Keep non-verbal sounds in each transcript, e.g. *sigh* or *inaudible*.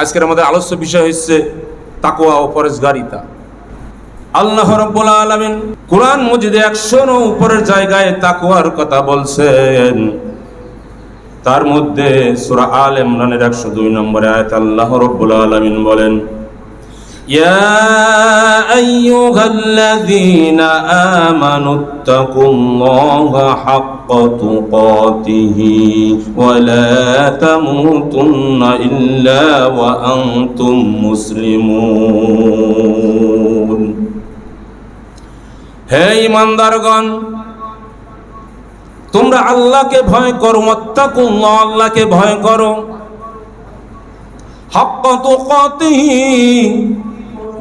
আজকের আমাদের আলোচ্য বিষয় হচ্ছে তাকুয়া ও পরেশগারিতা। আল্লাহ রব্বুল আলামিন কোরআন মজিদে একশোর উপরের জায়গায় তাকওয়ার কথা বলছেন। তার মধ্যে সূরা আল ইমরানের একশো দুই নম্বরে আয়াত আল্লাহ রব্বুল আলামিন বলেন يا أيها الذين آمنوا اتقوا الله حق تقاته ولا تموتن إلا وأنتم مسلمون হে ইমানদারগণ তোমরা আল্লাহকে ভয় করো মত্তাকুল্লাহ আল্লাহকে ভয় করো হাক্ক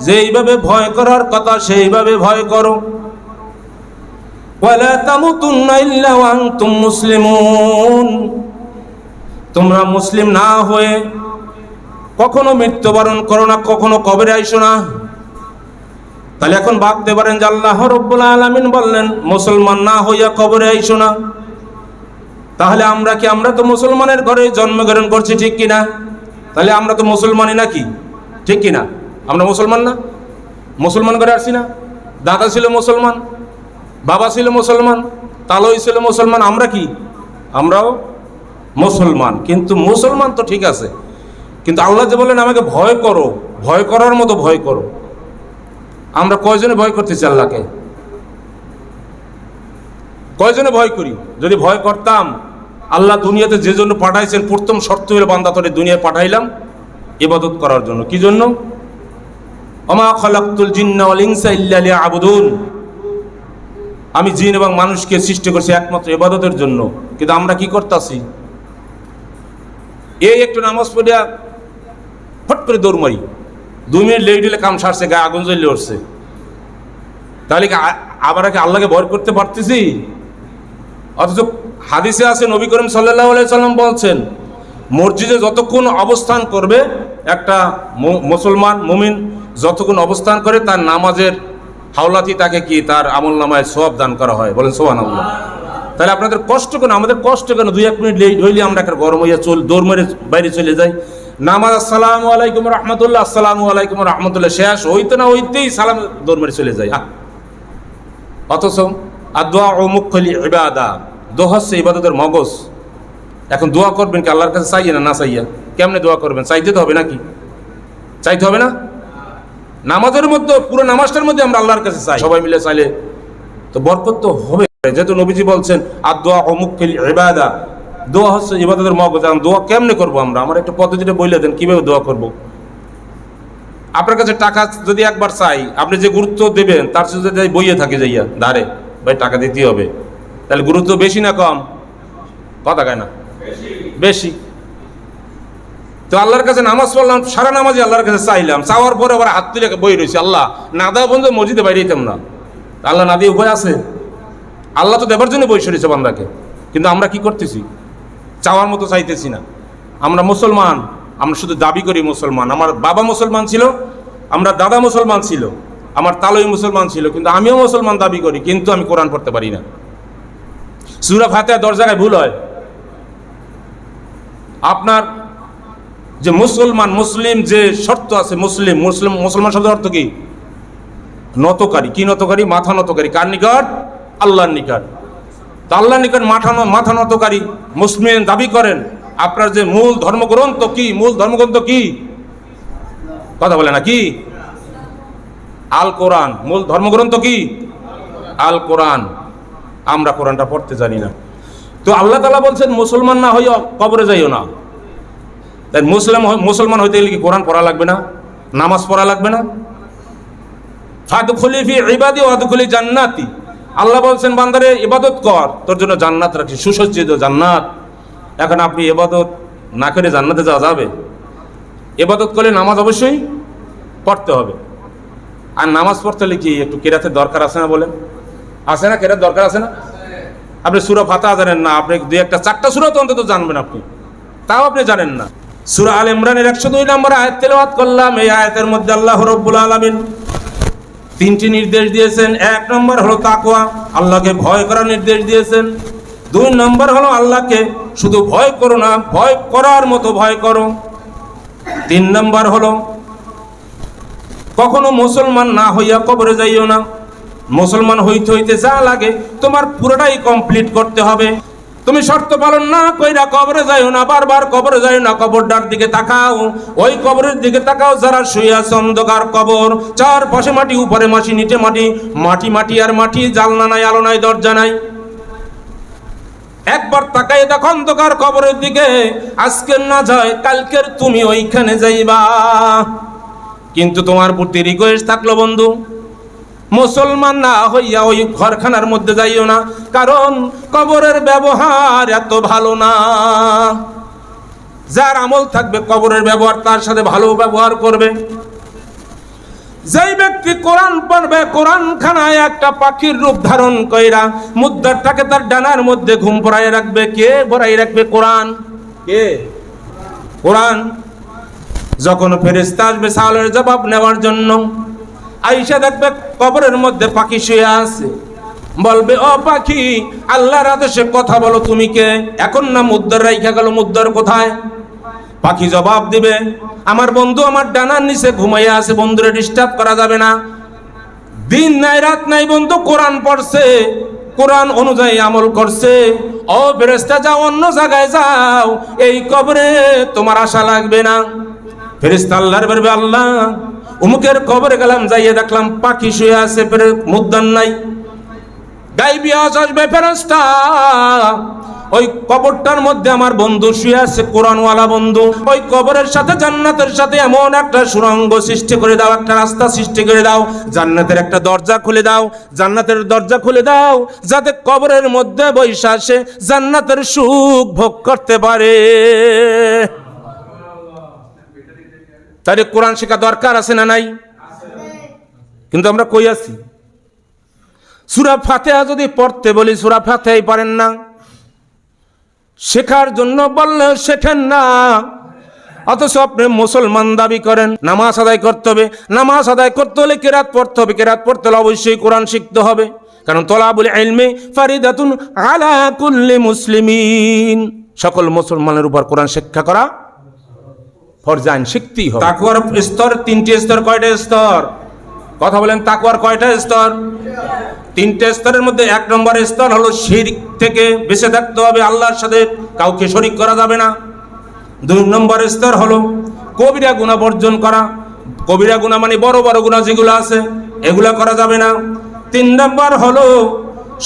যেইভাবে ভয় করার কথা সেইভাবে ভয় করো। মুসলিমুন। তোমরা মুসলিম না হয়ে কখনো মৃত্যুবরণ করো না, কখনো কবরে আইসো না। তাহলে এখন ভাবতে পারেন যে আল্লাহ রব্বুল আলামিন বললেন, মুসলমান না হইয়া কবরে আইসো না। তাহলে আমরা কি, আমরা তো মুসলমানের ঘরে জন্মগ্রহণ করছি ঠিক কিনা? তাহলে আমরা তো মুসলমানই নাকি? ঠিক কিনা? আমরা মুসলমান না? মুসলমান করে আসছি না? দাদা ছিল মুসলমান, বাবা ছিল মুসলমান, তালই ছিল মুসলমান, আমরা কি? আমরাও মুসলমান। কিন্তু মুসলমান তো ঠিক আছে। কিন্তু আল্লাহ যে বলেন, আমাকে ভয় করো, ভয় করার মতো ভয় করো। আমরা কয়জনে ভয় করতেছি আল্লাহকে? কয়জনে ভয় করি? যদি ভয় করতাম, আল্লাহ দুনিয়াতে যে জন্য পাঠাইছেন, প্রথম শর্ত হলে বান্দা তোরে দুনিয়ায় পাঠাইলাম, ইবাদত করার জন্য। কি জন্য? অমা ইল্লা আমি জিন এবং মানুষকে সৃষ্টি করছি একমাত্র ইবাদতের জন্য, কিন্তু আমরা কি করতাছি? এই একটু নামাজ পড়িয়া ফট করে দৌড় মারি দুই মিনিট লেট দিলে কাম সারছে, গায়ে আগুন জ্বলে উঠছে। তাহলে কি আবার কি আল্লাহকে ভয় করতে পারতেছি? অথচ হাদিসে আছে, নবী করিম সাল্লাহ সাল্লাম বলছেন, মসজিদে যতক্ষণ অবস্থান করবে, একটা মুসলমান, মুমিন যতক্ষণ অবস্থান করে তার নামাজের হাওলাতি তাকে কি তার আমল নামায় সব দান করা হয়? বলেন সোহান আল্লাহ তাহলে আপনাদের কষ্ট কেন? আমাদের কষ্ট কেন? দুই, এক মিনিট লেট হইলে আমরা একটা গরম হইয়া চল দৌড় মেরে বাইরে চলে যাই। নামাজ, আসসালামু আলাইকুম রহমতুল্লাহ, আসসালামু আলাইকুম রহমতুল্লাহ। শেষ হইতে না হইতেই সালাম দৌড় মেরে চলে যাই। আহ। অথচ আদোয়া ও মুখলি ইবাদা, দোয়া হচ্ছে ইবাদতের মগজ। এখন দোয়া করবেন কি আল্লাহর কাছে চাইয়ে না না চাইয়া? কেমনে দোয়া করবেন? চাইতে তো হবে নাকি? চাইতে হবে না? নামাজের মধ্যে পুরো নামাজটার মধ্যে আমরা আল্লাহর কাছে চাই। সবাই মিলে চাইলে তো বরকত তো হবে। যেহেতু নবীজি বলছেন আর দোয়া ও মুখলি ইবাদা। দোয়া হচ্ছে ইবাদতের মগজ দোয়া কেমনে করব আমরা? আমার একটা পদ্ধতিটা বলে দেন কীভাবে দোয়া করব? আপনার কাছে টাকা যদি একবার চাই আপনি যে গুরুত্ব দেবেন তার সাথে বইয়ে থাকে যাইয়া ধারে ভাই টাকা দিতেই হবে। তাহলে গুরুত্ব বেশি না কম? কথা কয় না? বেশি। তো আল্লাহর কাছে নামাজ পড়লাম, সারা নামাজই আল্লাহর কাছে চাইলাম। চাওয়ার পরে আবার হাত তুলে বই রয়েছে, আল্লাহ, না বন্ধু মসজিদে বাইরে যেতাম না। আল্লাহ না দিয়ে আছে? আল্লাহ তো দেবার জন্য বই সরেছে বান্দাকে। কিন্তু আমরা কি করতেছি? চাওয়ার মতো চাইতেছি না। আমরা মুসলমান, আমরা শুধু দাবি করি মুসলমান। আমার বাবা মুসলমান ছিল, আমরা দাদা মুসলমান ছিল, আমার তালই মুসলমান ছিল, কিন্তু আমিও মুসলমান দাবি করি, কিন্তু আমি কোরআন পড়তে পারি না। সুরা ফাতে দশ জায়গায় ভুল হয়। আপনার যে মুসলমান, মুসলিম যে শর্ত আছে, মুসলিম মুসলিম, মুসলমান শব্দের অর্থ কি? নতকারী। কি নতকারী? মাথা নতকারী। কার নিকট? আল্লাহর নিকট। তা আল্লাহর নিকট মাথা মাথা নতকারী। মুসলিম দাবি করেন, আপনার যে মূল ধর্মগ্রন্থ কি? মূল ধর্মগ্রন্থ কি? কথা বলে না, কি? আল কোরআন মূল ধর্মগ্রন্থ কি? আল কোরআন আমরা কোরআনটা পড়তে জানি না। তো আল্লাহ তালা বলছেন, মুসলমান না হইয়া কবরে যাইও না। তাই মুসলিম মুসলমান হইতে গেলে কি কোরআন পড়া লাগবে না? নামাজ পড়া লাগবে না? ফাদখুলি ফি ইবাদি ওয়াদখুলি জান্নাতি। আল্লাহ বলছেন, বান্দারে, ইবাদত কর, তোর জন্য জান্নাত রাখি সুসজ্জিত জান্নাত। এখন আপনি ইবাদত না করে জান্নাতে যাওয়া যাবে? ইবাদত করলে নামাজ অবশ্যই পড়তে হবে। আর নামাজ পড়তে হলে কি একটু কেরাতের দরকার আছে না বলেন? আছে না কেরাত দরকার আছে না? আপনি সুরা ফাতা জানেন না, আপনি দুই একটা চারটা সুরা তো অন্তত জানবেন আপনি। তাও আপনি জানেন না। সুরা আল ইমরানের একশো দুই নম্বর আয়াত তেলাওয়াত করলাম। এই আয়াতের মধ্যে আল্লাহ রব্বুল আলামিন তিনটি নির্দেশ দিয়েছেন। এক নম্বর হলো তাকওয়া, আল্লাহকে ভয় করার নির্দেশ দিয়েছেন। দুই নম্বর হলো আল্লাহকে শুধু ভয় করো না, ভয় করার মতো ভয় করো। তিন নম্বর হলো, কখনো মুসলমান না হইয়া কবরে যাইও না। মুসলমান হইতে হইতে যা লাগে তোমার পুরোটাই কমপ্লিট করতে হবে। তুমি শর্ত পালন না কইরা কবরে যাইও না, বারবার কবরে যাইও না, কবরটার দিকে তাকাও। ওই কবরের দিকে তাকাও, যারা শুয়ে আছে অন্ধকার কবর। চার পাশে মাটি, উপরে মাটি, নিচে মাটি মাটি মাটি আর মাটি, জালনা নাই, আলো নাই, দরজা নাই। একবার তাকাই দেখো অন্ধকার কবরের দিকে আজকের না যায়, কালকের তুমি ওইখানে যাইবা। কিন্তু তোমার প্রতি রিকোয়েস্ট থাকল বন্ধু মুসলমান না হইয়া ওই ঘরখানার মধ্যে যাইও না। কারণ কবরের ব্যবহার এত ভালো না। যার আমল থাকবে কবরের ব্যবহার তার সাথে ভালো ব্যবহার করবে। যেই ব্যক্তি কোরআন পড়বে কোরআন খানায় একটা পাখির রূপ ধারণ কইরা মুদ্রাটাকে তার ডানার মধ্যে ঘুম পড়াই রাখবে। কে পড়াই রাখবে? কোরআন। কে? কোরআন। যখন ফেরেস্তা আসবে সালের জবাব নেওয়ার জন্য। আইসা দেখবে কবরের মধ্যে পাখি শুয়ে আছে। বলবে, ও পাখি, আল্লাহর আদেশে কথা বলো তুমি কে? এখন না মুদ্রার রাইখা গেল, মুদ্রার কোথায়? পাখি জবাব দিবে, আমার বন্ধু আমার ডানার নিচে ঘুমাইয়া আছে, বন্ধুরে ডিস্টার্ব করা যাবে না। দিন নাই, রাত নাই, বন্ধু, কোরআন পড়ছে। কোরআন অনুযায়ী আমল করছে। ও ফেরেস্তা যাও, অন্য জায়গায় যাও। এই কবরে তোমার আশা লাগবে না। ফেরেস্তা আল্লাহর বলবে, আল্লাহ উমুকের কবরে গেলাম, যাইয়ে দেখলাম পাখি শুয়ে আছে, ফেরে মুদ্দান নাই। গাইবি আওয়াজ আসবে ওই কবরটার মধ্যে আমার বন্ধু শুয়ে আছে, কোরআনওয়ালা বন্ধু। ওই কবরের সাথে, জান্নাতের সাথে এমন একটা সুরঙ্গ সৃষ্টি করে দাও, একটা রাস্তা সৃষ্টি করে দাও। জান্নাতের একটা দরজা খুলে দাও, জান্নাতের দরজা খুলে দাও, যাতে কবরের মধ্যে বৈশা আসে, জান্নাতের সুখ ভোগ করতে পারে। তাহলে কোরআন শেখা দরকার আছে না নাই? কিন্তু আমরা কই আছি? সুরা ফাতেহা যদি পড়তে বলি, সুরা ফাতেহাই পারেন না। শেখার জন্য বললে শেখেন না। অথচ আপনি মুসলমান দাবি করেন, নামাজ আদায় করতে হবে। নামাজ আদায় করতে হলে কেরাত পড়তে হবে। কেরাত পড়তে হলে অবশ্যই কোরআন শিখতে হবে। কারণ তলাবুল ইলমে ফারিদাতুন আলা কুল্লি মুসলিমিন। সকল মুসলমানের উপর কোরআন শিক্ষা করা ফরজান শিখতেই হবে। তাকুয়ার স্তর, তিনটি স্তর, কয়টা স্তর? কথা বলেন, তাকুয়ার কয়টা স্তর? তিনটে স্তরের মধ্যে এক নম্বর স্তর হলো শিরিক থেকে বেঁচে থাকতে হবে, আল্লাহর সাথে কাউকে শরিক করা যাবে না। দুই নম্বর স্তর হলো কবিরা গুণা বর্জন করা। কবিরা গুণা মানে বড় বড় গুণা যেগুলো আছে, এগুলা করা যাবে না। তিন নম্বর হলো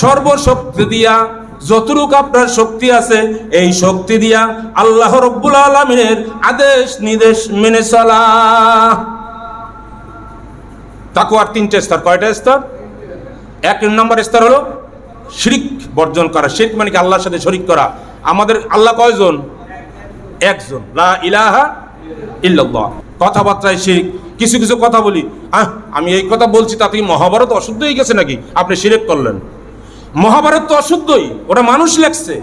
সর্বশক্তি দিয়া যতটুক আপনার শক্তি আছে, এই শক্তি দিয়া আল্লাহ রব্বুল আলমিনের আদেশ নির্দেশ মেনে চলা। তাকুয়ার তিনটে স্তর। কয়টা স্তর? এক নম্বর স্তর হলো শিরিক বর্জন করা। শিরিক মানে কি? আল্লাহর সাথে শরিক করা। আমাদের আল্লাহ কয়জন? একজন। লা ইলাহা ইল্লাল্লাহ। কথাবার্তায় শিরিক। কিছু কিছু কথা বলি। আহ, আমি এই কথা বলছি, তাতে মহাভারত অশুদ্ধ হয়ে গেছে নাকি? আপনি শিরিক করলেন। মহাভারত তো অশুদ্ধই, ওটা মানুষ লেখছে।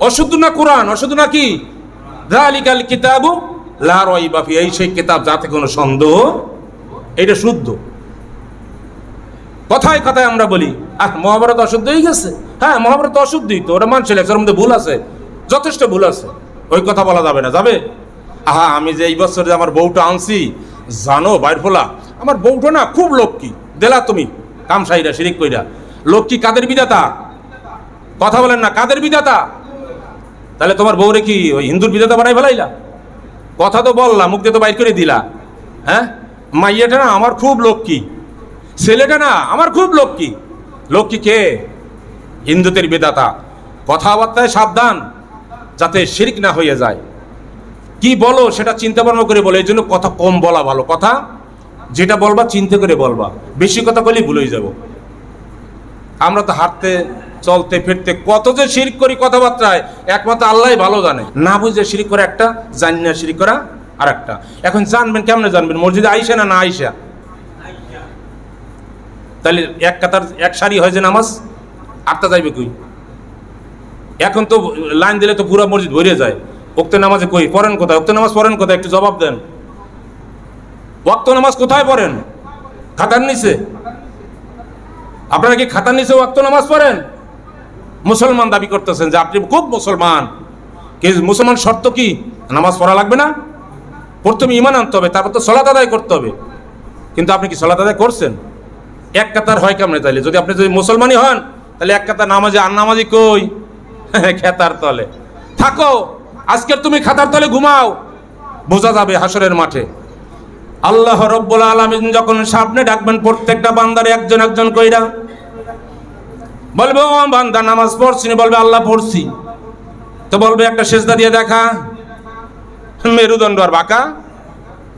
অশুদ্ধ না কোরআন, অশুদ্ধ না কি? দালিকাল কিতাবু লা রাইবা ফি, এই সেই কিতাব যাতে কোনো সন্দেহ এটা শুদ্ধ। কথায় কথায় আমরা বলি, আহ, মহাভারত অশুদ্ধ হয়ে গেছে? হ্যাঁ মহাভারত অশুদ্ধই তো, ওটা মানছে লেখছে, ওর মধ্যে ভুল আছে, যথেষ্ট ভুল আছে। ওই কথা বলা যাবে না, যাবে? আহা, আমি যে এই বছর যে আমার বউটা আনছি, জানো বাইর ফোলা, আমার বউটা না খুব লক্ষ্মী, দেলা তুমি, কামসাইরা, শিরিক কইরা। লক্ষ্মী কাদের বিদাতা কথা বলেন না, কাদের বিদাতা তাহলে তোমার বউরে কি ওই হিন্দুর বিদাতা বানাই ফেলাইলা? কথা তো বললা, মুখ দিয়ে তো বাইর করে দিলা। হ্যাঁ? মাইয়াটা না আমার খুব লক্ষ্মী। ছেলেটা না আমার খুব লক্ষ্মী। লক্ষ্মী কে? হিন্দুদের বেদাতা কথাবার্তায় সাবধান, যাতে শিরিক না হয়ে যায়। কি বলো সেটা চিন্তা ভাবনা করে বলো, এই জন্য কথা কম বলা ভালো। কথা যেটা বলবা চিন্তা করে বলবা। বেশি কথা বলেই ভুলে যাব। আমরা তো হাঁটতে, চলতে, ফিরতে কত যে শিরিক করি কথাবার্তায়, একমাত্র আল্লাহ ভালো জানে। না বুঝে শিরিক করে একটা, জানি না শিরিক করা আর একটা এখন জানবেন, কেমনে জানবেন? মসজিদে আইসা না না আইসা? তাহলে এক কাতার, এক সারি হয় যে নামাজ, আটটা যাইবে কই? এখন তো লাইন দিলে তো পুরো মসজিদ ভরে যায়। ওক্ত নামাজে কই? পড়েন কোথায়? ওক্ত নামাজ পড়েন কোথায়? একটু জবাব দেন। ওক্ত নামাজ কোথায় পড়েন? খাতার নিচে? আপনারা কি খাতার নিচে ওয়াক্ত নামাজ পড়েন? মুসলমান দাবি করতেছেন যে আপনি খুব মুসলমান। মুসলমান শর্ত কি? নামাজ পড়া লাগবে না? প্রথমে ইমান আনতে হবে, তারপর তো সলাত আদায় করতে হবে। কিন্তু আপনি কি সলাত আদায় করছেন? এক কাতার হয় কেমনে তাইলে? যদি আপনি যদি মুসলমানই হন তাহলে এক কাতার নামাজে আর নামাজি কই? *laughs* খেতার তলে। থাকো, আজকের তুমি খাতার তলে ঘুমাও। বোঝা যাবে হাসরের মাঠে। আল্লাহ রব্বুল আলমিন যখন সামনে ডাকবেন, প্রত্যেকটা বান্দারে একজন একজন কইরা বলবে, ও বান্দা, নামাজ পড়ছি না?" বলবে, আল্লাহ পড়ছি। তো বলবে, একটা সেজদা দিয়ে দেখা। মেরুদণ্ড আর বাঁকা।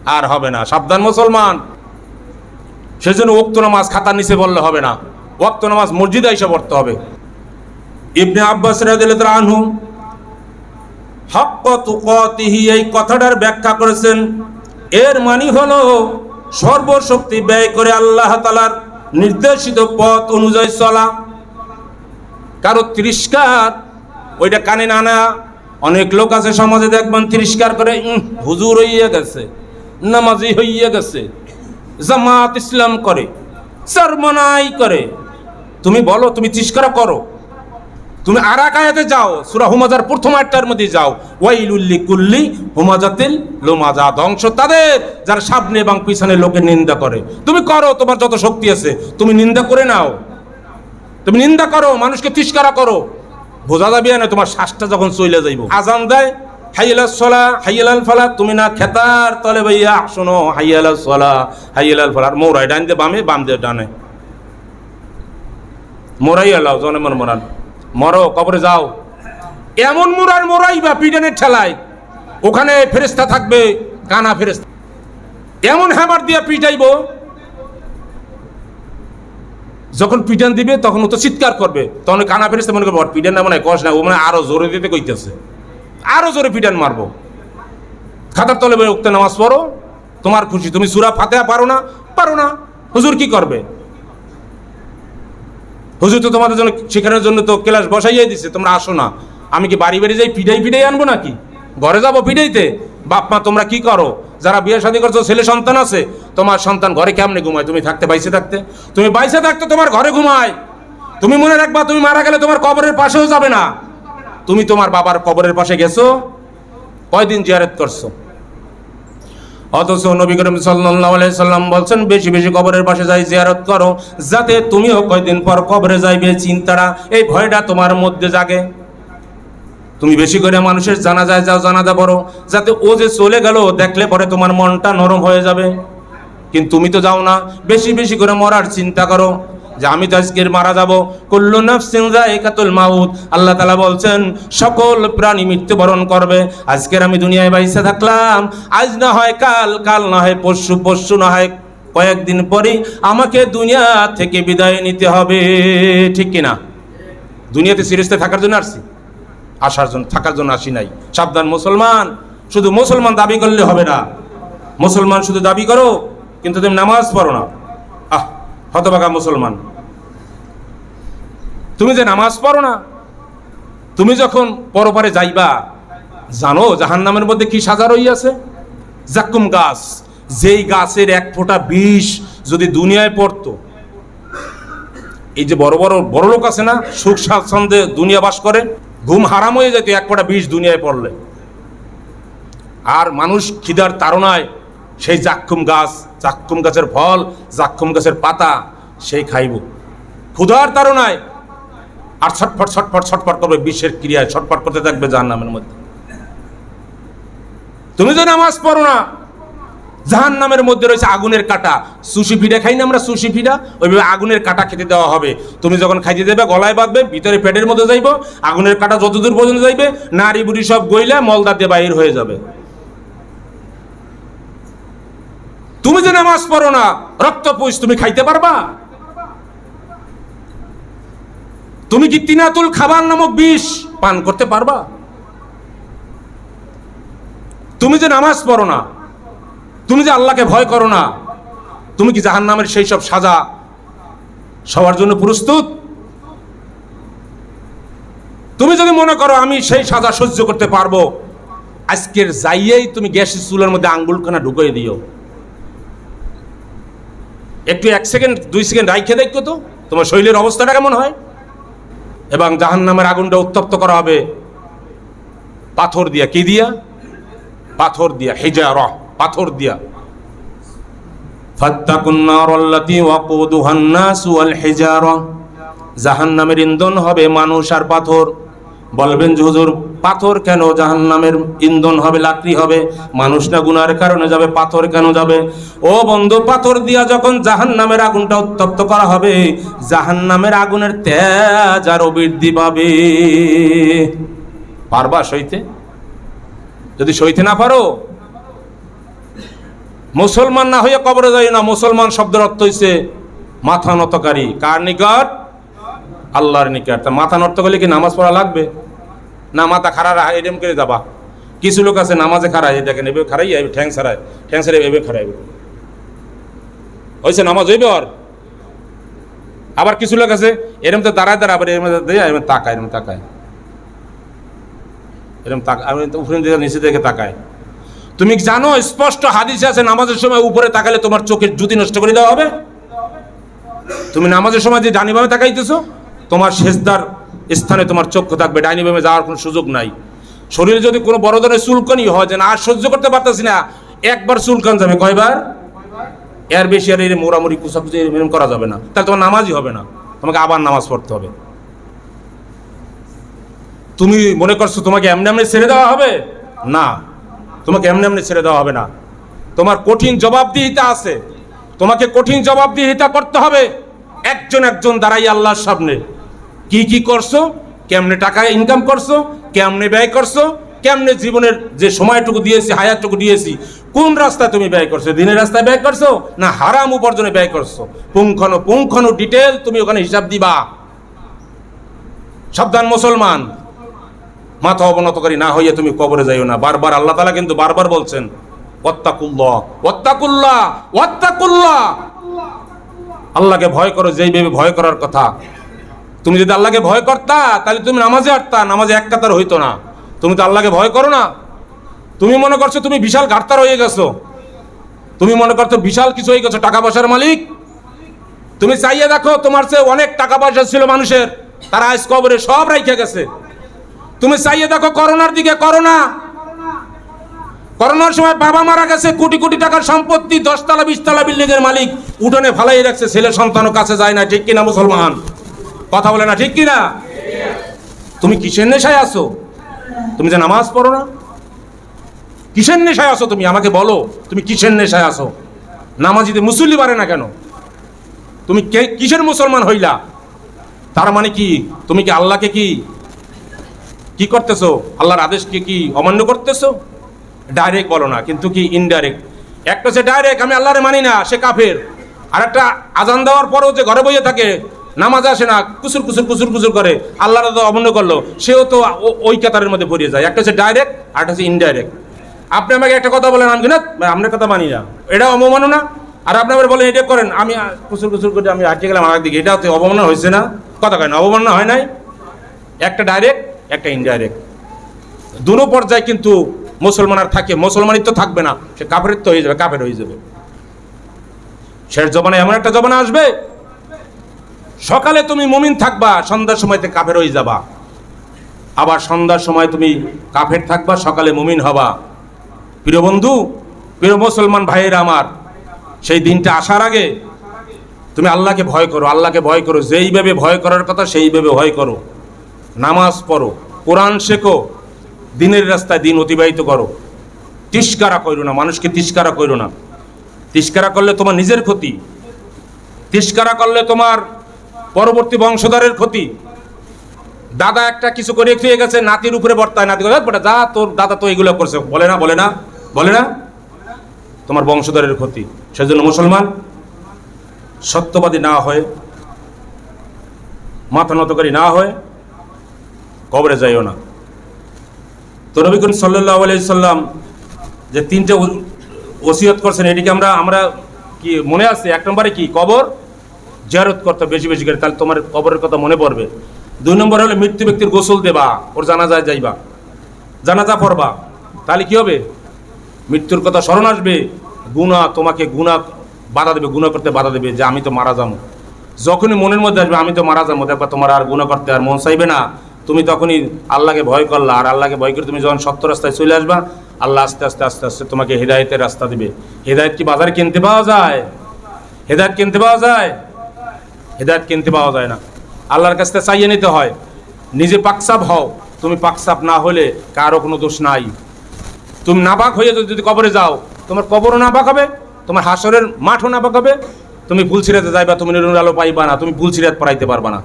আর হবে না, সাবধান মুসলমান। সেজন্য ওক্ত নামাজ খাতার নিচে বললে হবে না। ওক্ত নামাজ মসজিদে এসে পড়তে হবে। ইবনে আব্বাস আনহু হক্ক তুকাতিহি এই কথাটার ব্যাখ্যা করেছেন। এর মানে হলো সর্বশক্তি ব্যয় করে আল্লাহ তালার নির্দেশিত পথ অনুযায়ী চলা। কারও তিরস্কার ওইটা কানে না না অনেক লোক আছে সমাজে দেখবেন তিরস্কার করে "উম, হুজুর হইয়া গেছে নামাজি হইয়া গেছে জামাত ইসলাম করে সরমনাই করে। তুমি বলো তুমি তিরস্কার করো? তুমি আর এক আয়াতে যাও, সুরা হুমাজার প্রথম আয়টার মধ্যে যাও। ওয়াইলুল্লি কুল্লি হুমাজাতিল লোমাজা, ধ্বংস তাদের যারা সামনে এবং পিছনে লোকে নিন্দা করে। তুমি করো, তোমার যত শক্তি আছে, তুমি নিন্দা করে নাও। তুমি নিন্দা করো, মানুষকে তিস্কারা করো। বোঝা যাবে না তোমার শ্বাসটা যখন চলে যাইব। আজান দেয়, হাইয়াল সলা হাইয়াল ফালা, তুমি না খেতার তলে ভাইয়া শোনো, হাইয়াল সলা হাইয়াল ফালা। মোরাই ডান দিয়ে বামে, বাম দিয়ে ডানে। মোরাই আলাও জনে মন মরান। মরো, কবরে যাও। এমন মোরার মোরাই বা পিডানের ঠেলায়। ওখানে ফেরেস্তা থাকবে, কানা ফেরেস্তা এমন হ্যামার দিয়ে পিটাইবো, যখন পিটান দিবে, তখন ও তো চিৎকার করবে। তখন কানা ফেরেস্তা মনে করব, "ওর পিটান না মনে হয় কষ না, ও মানে আরও জোরে দিতে কইতেছে। আরও জোরে পিটান মারবো। খাতার তলে উঠতে নামাজ পড়ো। তোমার খুশি, তুমি সুরা ফাতেহা পারো না? পারো না। হুজুর কি করবে? হুজুর, তো তোমাদের জন্য শেখানোর জন্য তো ক্লাস বসাইয়াই দিছে, তোমরা আসো না। আমি কি বাড়ি বাড়ি যাই পিটাই পিটাই আনব নাকি? ঘরে যাব পিটাইতে বাপ মা, তোমরা কি করো? যারা বিয়ে শাদী করছ, ছেলে সন্তান আছে, তোমার সন্তান ঘরে কেমনে ঘুমায়? তুমি থাকতে, বাইসে থাকতে? তুমি বাইসে থাকতে তোমার ঘরে ঘুমায়। তুমি মনে রাখবা, তুমি মারা গেলে তোমার কবরের পাশেও যাবে না। তুমি তোমার বাবার কবরের পাশে গেছো, কয়দিন জিয়ারত করছ? অথচ নবী করিম সাল্লাল্লাহু আলাইহি সাল্লাম বলছেন, বেশি বেশি কবরের পাশে যাই, জিয়ারত করো, যাতে তুমিও কয়েকদিন পর কবরে যাইবে চিন্তাটা এই ভয়টা তোমার মধ্যে জাগে। তুমি বেশি করে মানুষের জানা যায় যাও, জানাজা পড়ো, যাতে ও যে চলে গেল, দেখলে পরে তোমার মনটা নরম হয়ে যাবে। কিন্তু তুমি তো যাও না, বেশি বেশি করে মরার চিন্তা করো। যে আমি তো আজকের মারা যাব। কুল্লু নাফসিন মাউত। আল্লাহ তাআলা বলছেন, সকল প্রাণী মৃত্যুবরণ করবে। আজকের আমি দুনিয়ায় বাইসে থাকলাম। আজ না হয় কাল কাল না হয় পরশু পরশু না হয় কয়েকদিন পরেই আমাকে দুনিয়া থেকে বিদায় নিতে হবে। ঠিক কিনা দুনিয়াতে সিরিজতে থাকার জন্য আসছি। আসার জন্য, থাকার জন্য আসি নাই। সাবধান মুসলমান। শুধু মুসলমান দাবি করলে হবে না। মুসলমান শুধু দাবি করো, কিন্তু তুমি নামাজ পড়ো না। আহ, হতবাগা মুসলমান। তুমি যে নামাজ পড়ো না, তুমি যখন পরপারে যাইবা, জানো জাহান নামের মধ্যে কি সাজা রইয়াছে? জাক্কুম গাছ, যেই গাছের এক ফোঁটা বিষ যদি দুনিয়ায় পড়তো, এই যে বড় বড় বড় লোক আছে না, সুখ স্বাচ্ছন্দ্যে দুনিয়া বাস করে, ঘুম হারাম হয়ে যেত, এক ফোঁটা বিষ দুনিয়ায় পড়লে। আর মানুষ খিদার তাড়নায় সেই জাক্ষুম গাছ জাক্ষুম গাছের ফল জাক্ষুম গাছের পাতা, সেই খাইব। ক্ষুধার তাড়নায় আর ছটফট ছটফট ছটফট করবে বিশ্বের ক্রিয়ায় ছটফট করতে থাকবে জাহান নামের মধ্যে। তুমি যে নামাজ পড়ো না জাহান নামের মধ্যে রয়েছে আগুনের কাটা। সুশি ফিডা খাই না আমরা সুশি ফিডা? ওইভাবে আগুনের কাটা খেতে দেওয়া হবে। তুমি যখন খাইতে দেবে গলায় বাঁধবে, ভিতরে পেটের মধ্যে যাইব, আগুনের কাটা যতদূর পর্যন্ত যাইবে, নারী বুড়ি সব গইলে মলদার দিয়ে বাহির হয়ে যাবে। তুমি যে নামাজ পড়ো না, রক্ত পুষ তুমি খাইতে পারবা? তুমি কি তিনাতুল খাবার নামক বিষ পান করতে পারবা? তুমি যে নামাজ পড়ো না, তুমি যে আল্লাহকে ভয় করো না, তুমি কি জাহান নামের সেই সব সাজা সবার জন্য প্রস্তুত? তুমি যদি মনে করো আমি সেই সাজা সহ্য করতে পারব, আজকের যাইয়েই তুমি গ্যাসের চুলার মধ্যে আঙ্গুলখানা ঢুকিয়ে দিও। একটু এক সেকেন্ড, দুই সেকেন্ড রাইখে দেখো তো, তোমার শরীরের অবস্থাটা কেমন হয়? এবং জাহান নামের আগুনটা উত্তপ্ত করা হবে। পাথর দিয়া কি দিয়া? পাথর দিয়া হেজা রহ পাথর দিয়া। জাহান্নামের ইন্ধন হবে মানুষ আর পাথর। বলবেন যে, হুজুর, পাথর কেন? জাহান্নামের ইন্ধন হবে, লাকড়ি হবে। মানুষ না গুনার কারণে যাবে, পাথর কেন যাবে? ও বন্ধু, পাথর দিয়া যখন জাহান্নামের আগুনটা উত্তপ্ত করা হবে, জাহান্নামের আগুনের তেজ আর বৃদ্ধি পাবে। পারবা সইতে? যদি সইতে না পারো, মুসলমান না হইয়া কবরে যাই না, মুসলমান শব্দের অর্থ হইছে মাথা নতকারী কার নিকট? আল্লাহর নিকট। তা মাথা নত করলে কি নামাজ পড়া লাগবে? না মাথা খারা এরম করে যাবা। কিছু লোক আছে নামাজে খারাই দেখেন, এভাবে খারাই ঠ্যাং ছাড়ায় ঠ্যাং ছাড়াই এভাবে খারাই হয়েছে নামাজ হইবে আর আবার কিছু লোক আছে, এরম তো দাঁড়ায় দাঁড়া আবার এরম দিয়ে, এরম তাকায় এরম তাকায়। এরম তাক আমি উপরে নিচে দিকে তাকায়। তুমি জানো, স্পষ্ট হাদিসে আছে, নামাজের সময় উপরে তাকালে তোমার চোখের জুতি নষ্ট করে দেওয়া হবে? তুমি নামাজের সময় যে ডানিভাবে তাকাইতেছো, তোমার শেষদার স্থানে তোমার চক্ষু থাকবে ডাইনিভাবে যাওয়ার কোনো সুযোগ নাই। শরীরে যদি কোনো বড় ধরনের চুলকানি হয় যে না, আর সহ্য করতে পারতেছি না, একবার চুলকান যাবে। কয়বার? এর বেশি আর এর মোড়ামুড়ি, কুচাকুচি এরকম করা যাবে না। তাহলে তোমার নামাজই হবে না। তোমাকে আবার নামাজ পড়তে হবে। তুমি মনে করছ তোমাকে এমনি এমনি ছেড়ে দেওয়া হবে? না। তোমাকে এমনি এমনি ছেড়ে দেওয়া হবে না। তোমার কঠিন জবাবদিহিতা আছে। তোমাকে কঠিন জবাবদিহিতা করতে হবে। একজন একজন দাঁড়াই আল্লাহর সামনে। কি কি করছ? কেমনে টাকা ইনকাম করছ? কেমনে ব্যয় করছ? কেমনে জীবনের যে সময়টুকু দিয়েছি, হায়াতটুকু দিয়েছি, কোন রাস্তায় তুমি ব্যয় করছ? দিনের রাস্তায় ব্যয় করছ না হারাম উপার্জনে ব্যয় করছ? পুঙ্খানো পুঙ্খানো ডিটেল তুমি ওখানে হিসাব দিবা। সাবধান মুসলমান। মাথা অবনতকারী না হইয়া তুমি কবরে যাইও না। বারবার আল্লাহ তালা কিন্তু বারবার বলছেন আল্লাহকে ভয় করো যেইভাবে ভয় করার কথা। তুমি যদি আল্লাহকে ভয় করতা, তাহলে তুমি নামাজে আটতা, নামাজে এক কাতার হইতো না। তুমি তো আল্লাহকে ভয় করো না। তুমি মনে করছ তুমি বিশাল ঘাটতার হয়ে গেছো। তুমি মনে করছ বিশাল কিছু হয়ে গেছো টাকা পয়সার মালিক। তুমি চাইয়ে দেখো তোমার চেয়ে অনেক টাকা পয়সা ছিল মানুষের, তারা আজ কবরে সব রাইখে গেছে। তুমি চাইয়ে দেখো করোনার দিকে করোনা করোনার সময় বাবা মারা গেছে, কোটি কোটি টাকার সম্পত্তি, দশতলা, বিশতলা বিল্ডিং এর মালিক উঠোনে ফালাই রাখছে, ছেলে সন্তানও কাছে যায় না, ঠিক কিনা মুসলমান? কথা বলে না, ঠিক কিনা? তুমি কিসের নেশায় আছো? তুমি যে নামাজ পড়ো না? কিসের নেশায় আছো তুমি? আমাকে বলো, তুমি কিসের নেশায় আছো? নামাজিতে মুসল্লি পারে না কেন? তুমি কে, কিসের মুসলমান হইলা? তার মানে কি? তুমি কি আল্লাহকে কি কি করতেছো? আল্লাহর আদেশকে কি অমান্য করতেছো? ডাইরেক্ট বলো না, কিন্তু কি ইনডাইরেক্ট একটা হচ্ছে ডাইরেক্ট আমি আল্লাহরে মানি না, সে কাফের। আর একটা আজান দেওয়ার পরেও যে ঘরে বইয়ে থাকে নামাজ আসে না, কুসুর কুসুর কুসুর কুসুর করে আল্লাহর তো অমান্য করল, সেও তো ওই কাতারের মধ্যে পড়িয়ে যায়। একটা হচ্ছে ডাইরেক্ট আর একটা হচ্ছে ইনডাইরেক্ট আপনি আমাকে একটা কথা বলেন, আমি না আপনার কথা মানি না। এটা অবমাননা আর আপনি আবার বলেন, এটা করেন। আমি কুসুর কুসুর করে আমি আটকে গেলাম আমার দিকে এটা তো অবমাননা হয়েছে না? কথা কেন অবমাননা হয় নাই? একটা ডাইরেক্ট একটা ইনডাইরেক্ট দুনো পর্যায়ে কিন্তু মুসলমান আর থাকে মুসলমানই তো থাকবে না। সে কাফের তো হয়ে যাবে, কাফের হয়ে যাবে। শেষ জমানে এমন একটা জমানা আসবে সকালে তুমি মুমিন থাকবা, সন্ধ্যার সময়তে কাফের হয়ে যাবা। আবার সন্ধ্যার সময় তুমি কাফের থাকবা, সকালে মুমিন হবা। প্রিয় বন্ধু, প্রিয় মুসলমান ভাইয়েরা আমার, সেই দিনটা আসার আগে তুমি আল্লাহকে ভয় করো, আল্লাহকে ভয় করো। যেইভাবে ভয় করার কথা সেইভাবে ভয় করো। নামাজ পড়ো, কোরআন শেখো, দিনের রাস্তায় দিন অতিবাহিত করো। তিস্কারা করো না, মানুষকে তিস্কারা করো না। তিস্কারা করলে তোমার নিজের ক্ষতি। তিস্কারা করলে তোমার পরবর্তী বংশধরের ক্ষতি। দাদা একটা কিছু করে খেয়ে গেছে নাতির উপরে বর্তায়। নাতি বলে, "বেটা, যা তোর দাদা তো এগুলো করছে। বলে না বলে না বলে না। তোমার বংশধরের ক্ষতি। সেজন্য মুসলমান সত্যবাদী না হয়ে মাথা নতকারী না হয়ে কবরে যাইও না। তো করিম সাল্লাহ সাল্লাম যে তিনটে ওসিয়ত করছেন এটিকে আমরা আমরা কি মনে আছে? এক নম্বরে কি? কবর জিয়ারত করতে বেশি বেশি করে, তাহলে তোমার কবরের কথা মনে পড়বে। দুই নম্বর হলে মৃত্যু ব্যক্তির গোসল দেবা, ওর জানাজায় যাইবা। জানাজা পড়বা, তাহলে কি হবে? মৃত্যুর কথা স্মরণ আসবে গুণা তোমাকে গুণা বাধা দেবে গুণা করতে বাধা দেবে যে আমি তো মারা যাব। যখনই মনের মধ্যে আসবে, আমি তো মারা যাব, দেখবা তোমার আর গুণা করতে আর মন চাইবে না। তুমি তখনই আল্লাহকে ভয় করলা, আর আল্লাহকে ভয় করে তুমি যখন সত্য রাস্তায় চলে আসবা, আল্লাহ আস্তে আস্তে আস্তে আস্তে তোমাকে হেদায়েতের রাস্তা দিবে। হেদায়েত কি বাজারে কিনতে পাওয়া যায়? হেদায়েত কিনতে পাওয়া যায়? হেদায়েত কিনতে পাওয়া যায় না। আল্লাহর কাছ থেকে চাইয়ে নিতে হয়, নিজে পাকসাপ হও, তুমি পাকসাপ না হলে কারও কোনো দোষ নাই। তুমি নাপাক হয়ে যদি কবরে যাও, তোমার কবরও নাপাক হবে, তোমার হাসরের মাঠও নাপাক হবে, তুমি ফুলছিরাতে যাইবা, তুমি নুরুল আলো পাইবা না, তুমি ফুলছিরাত পড়াইতে পারবা না।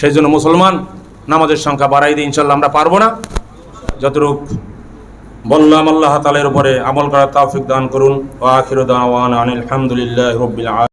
সেই জন্য মুসলমান, নামাজের সংখ্যা বাড়াই দিয়ে ইনশাল্লাহ আমরা পারব না। যতটুক বললাম, আল্লাহ তালের উপরে আমল করার তৌফিক দান করুন। ও আখির দাওয়ান আনিল হামদুলিল্লাহ রব্বিল আলামিন।